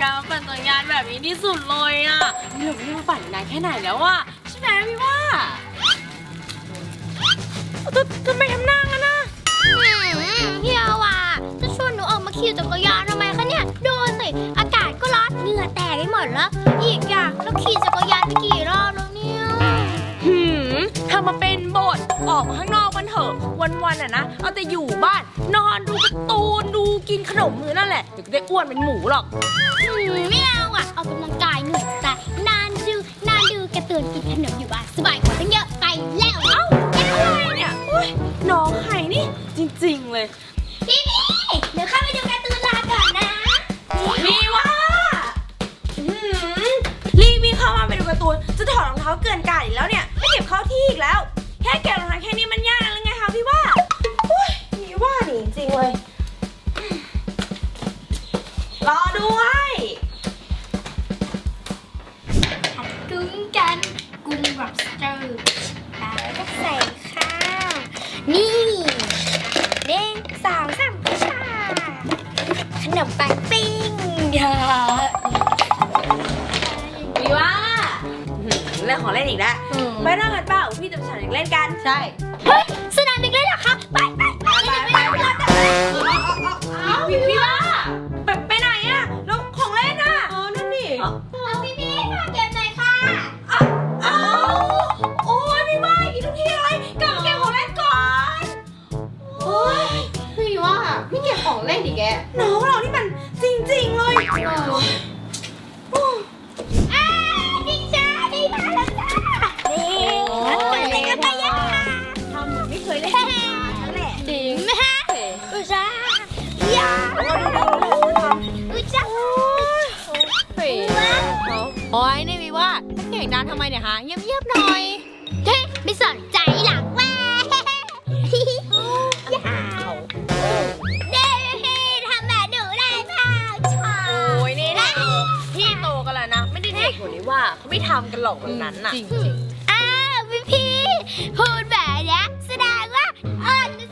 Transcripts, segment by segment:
การมาปั่นจักรยานแบบนี้ที่สุดเลยอะนี่เราไม่ได้มาปั่นนานแค่ไหนแล้วอะใช่ไหมพี่ว่าททำไมทำหน้างั้นนะพี่เอาว่ะจะชวนหนูออกมาขี่จักรยานทำไมคะเนี่ยดูสิอากาศก็ร้อนเหงื่อแตกไปหมดแล้ว อีกอย่างเราขี่จักรยานไปกี่รอบแล้วเนี่ยหืมทำมาเป็นบทออกมาข้างนอกมันเถอะวันๆอะนะเอาแต่อยู่บ้านนอนดูการ์ตูนดู กินขนมมือนั่นแหละ เดี๋ยวก็ได้อ้วนเป็นหมูหรอกอืมไม่เอาอะออกกำลังกายเหนื่อยแต่นานดูนานดูการ์ตูนกินขนมอยู่บ้านสบายกว่าตั้งเยอะไปแล้วเอ้าอะไรเนี่ยอุ๊ยน้องไห่นี่ จริง ๆ เลย พี่พี่เดี๋ยวเข้าไปดูการ์ตูนลาก่อนนะมีว่าอื้อหือรีบวิ่งเข้ามาไปดูการ์ตูน จะถอดรองเท้าเกินกาดอีกแล้วเนี่ย ไม่เก็บเข้าที่อีกแล้ว แค่เก็บรองเท้าแค่นี้มันยากนะหรือไงคะพี่ว่า ของเล่นอีกแล้วไปนั่งกันเปล่าพี่จะไปฉันอยากเล่นกัน ใช่ เสียงดังทำไมเนี่ยฮะเงียบๆหน่อยเฮ้ยไม่สนใจหลังแม่อย่าเด้ทำแบบหนูได้เปล่าชอโอ้ยนี่นะพี่โตกันแล้วนะ ไม่ได้เด็กกว่านี้ว่าเขาไม่ทำกันหรอกแบบนั้นน่ะจริงจริงอ้าวพี่พี่พูดแบบนี้แสดงว่าอ่อนสิ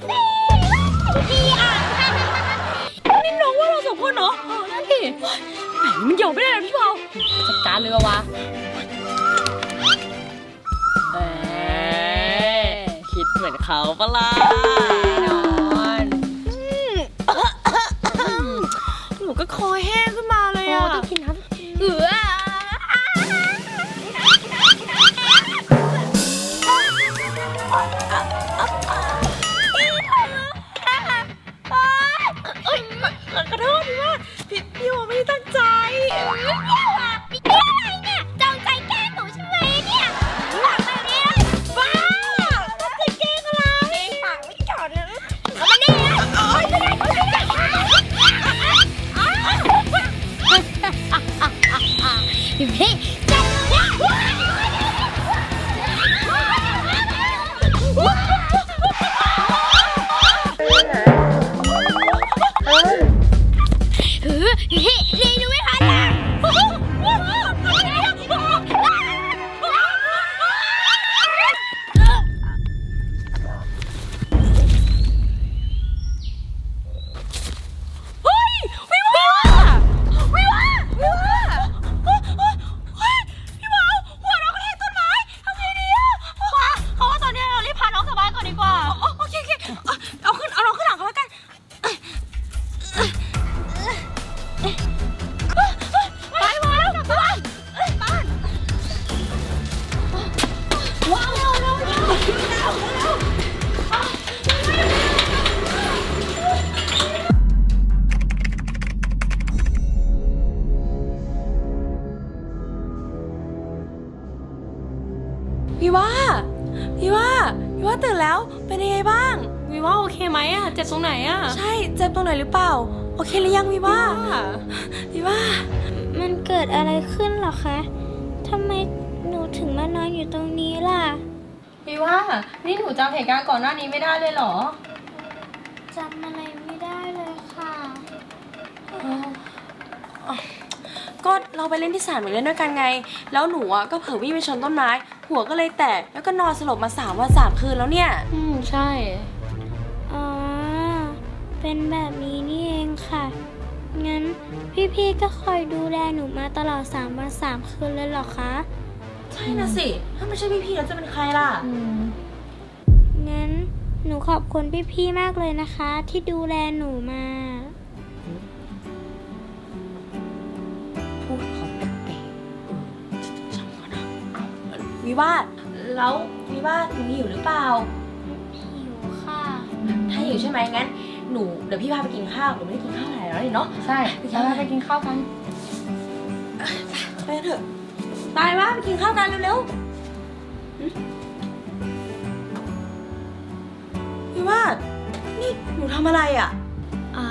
พี่อ่อนนี่น้องว่าเราสองคนเหรออ๋อนั่นดิไหนมันยอมไม่ได้เลยพี่เผาจัดการเลยปะวะ เหมือนเขาปะล่ะนอนหนูก็คอแห้ง เจ็บตรงไหนหรือเปล่า โอเคหรือยังพี่ว่าพี่ว่า มันเกิดอะไรขึ้นเหรอคะทำไมหนูถึงมานอนอยู่ตรงนี้ล่ะวิว่า นี่หนูจำเหตุการณ์ก่อนหน้านี้ไม่ได้เลยเหรอจำอะไรไม่ได้เลยค่ะก็เราไปเล่นที่สนามเด็กเล่นด้วยกันไง แล้วหนูอะก็เผลอวิ่งไปชนต้นไม้ หัวก็เลยแตก แล้วก็นอนสลบมาสามวันสามคืนแล้วเนี่ย อืมใช่อ๋อ เป็นแบบนี้นี่เองค่ะ งั้นพี่ๆก็คอยดูแลหนูมาตลอด3วัน3คืนเลยเหรอคะ ใช่นะสิ ถ้าไม่ใช่พี่ๆแล้วจะเป็นใครล่ะ งั้นหนูขอบคุณพี่ๆมากเลยนะคะ ที่ดูแลหนูมา พูดเขาแปลกๆเออช่างเขานะวิวาทแล้ววิวาทหนูหิวหรือเปล่า หิวค่ะ ถ้าหิวใช่ไหมงั้น หนูเดี๋ยวพี่พาไปกินข้าวหนูไม่ได้กินข้าวหลายแล้วนี่เนาะ ใช่แล้วไปกินข้าวกัน ไปกันเถอะตายว่าไปกินข้าวกันเร็วๆหึวิวาทนี่หนูทำอะไรอะ อ๋อ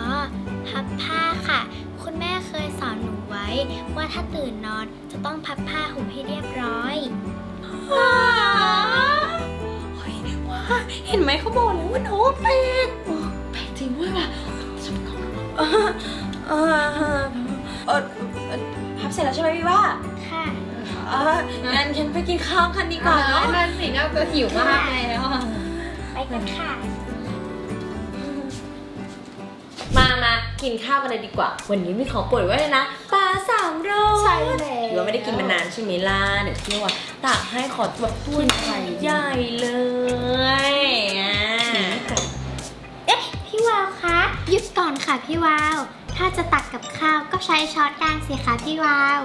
พับผ้าค่ะ คุณแม่เคยสอนหนูไว้ ว่าถ้าตื่นนอนจะต้องพับผ้าห่มให้เรียบร้อยว้าวเฮ้ยว้าเห็นไหมเขาบอกแล้วว่าน้องแปลกโอ้แปลกจริงด้วยว่ะฉัน เออเออเออพับเสร็จแล้วใช่ไหมพี่ว่าค่ะเอองั้นฉันไปกินข้าวกันดีกว่าเนาะนั่นสิน่าจะหิวมากแล้วอะไปกันค่ะ มามากินข้าวกันเลยดีกว่า วันนี้มีของโปรดไว้เลยนะปลาสามโรสใช่แล้วหรือว่าไม่ได้กินมานานใช่ไหมล่ะเดี๋ยวพี่ว่าตักให้ขอแบบถ้วใหญ่เลย ค่ะพี่วาว ถ้าจะตักกับข้าวก็ใช้ช้อนกลางสิคะพี่วาว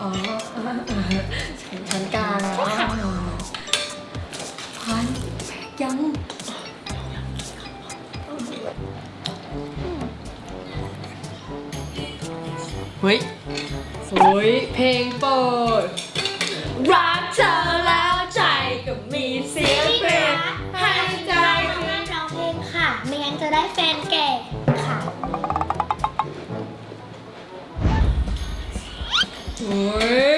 อ๋อใช้ช้อนกลางแล้วพันยังเฮ้ยโอ้ยเพลงเปิดรักเธอแล้ว โ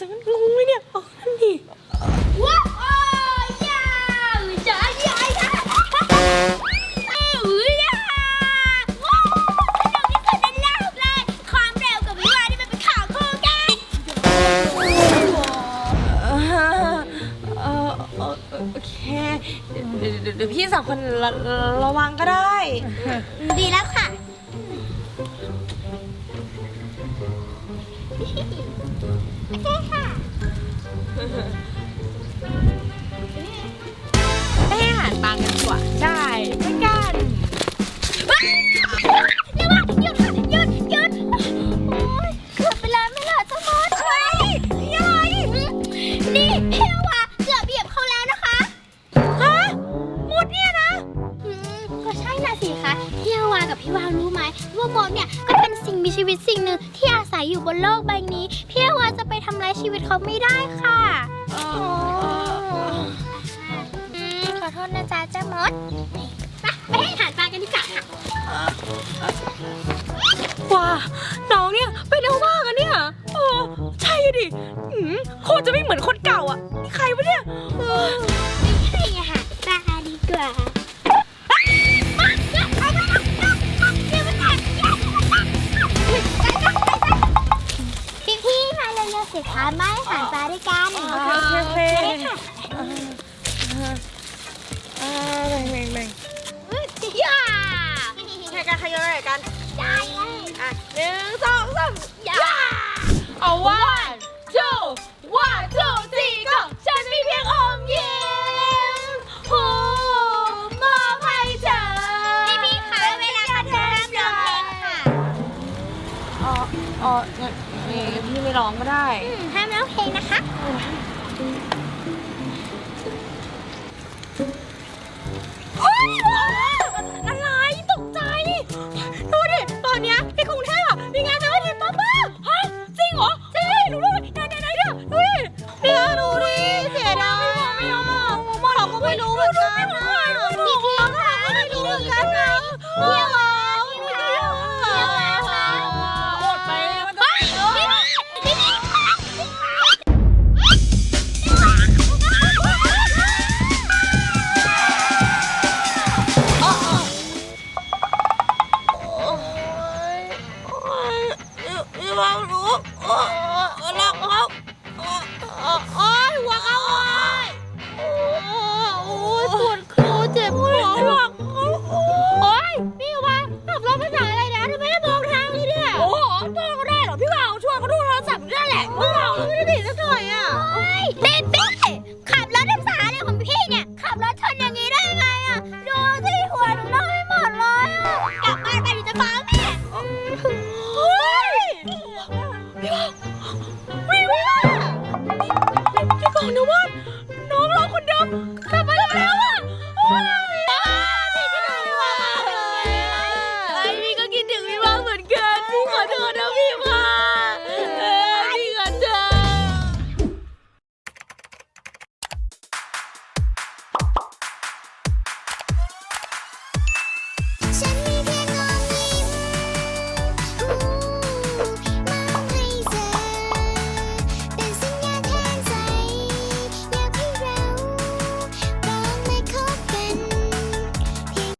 ฉันงงเลยเนี่ยเออนั่นดิว้าวโอ้ยยาวจ้ายายาอุ้ยยาว้าวสนุกที่สุดในโลกเลยความเร็วกับวิวาที่มันเป็นข่าวคู่กันเออเออเออโอเคเดี๋ยวเดี๋ยวเดี๋ยวพี่สองคนระระวังก็ได้ดี โอเคค่ พี่ฮาวากับพี่วาวรู้ไหมว่ามดเนี่ยก็เป็นสิ่งมีชีวิตสิ่งหนึ่งที่อาศัยอยู่บนโลกใบนี้ พี่ฮาวาจะไปทำร้ายชีวิตเขาไม่ได้ค่ะอืมขอโทษนะจ๊ะเจ้ามดไปไปให้อาหารปลากันดีกว่าค่ะว้าน้องเนี่ยเป็นเอามากอะเนี่ยเออใช่ดิอืมโคตรจะไม่เหมือนคนเก่าอะนี่ แม่งย่าใช้การขยันอะไรกันได้เลยอะหนึ่งสองสามย่าเอา one two one two three ก็ฉันมีเพียงอมยิ้มหูมอบให้เธอพี่พี่คะเวลาคันโทรห้ามร้องเพลงค่ะอ๋ออ๋อเนี่ยพี่ไม่ร้องก็ได้ห้ามร้องเพลงนะคะ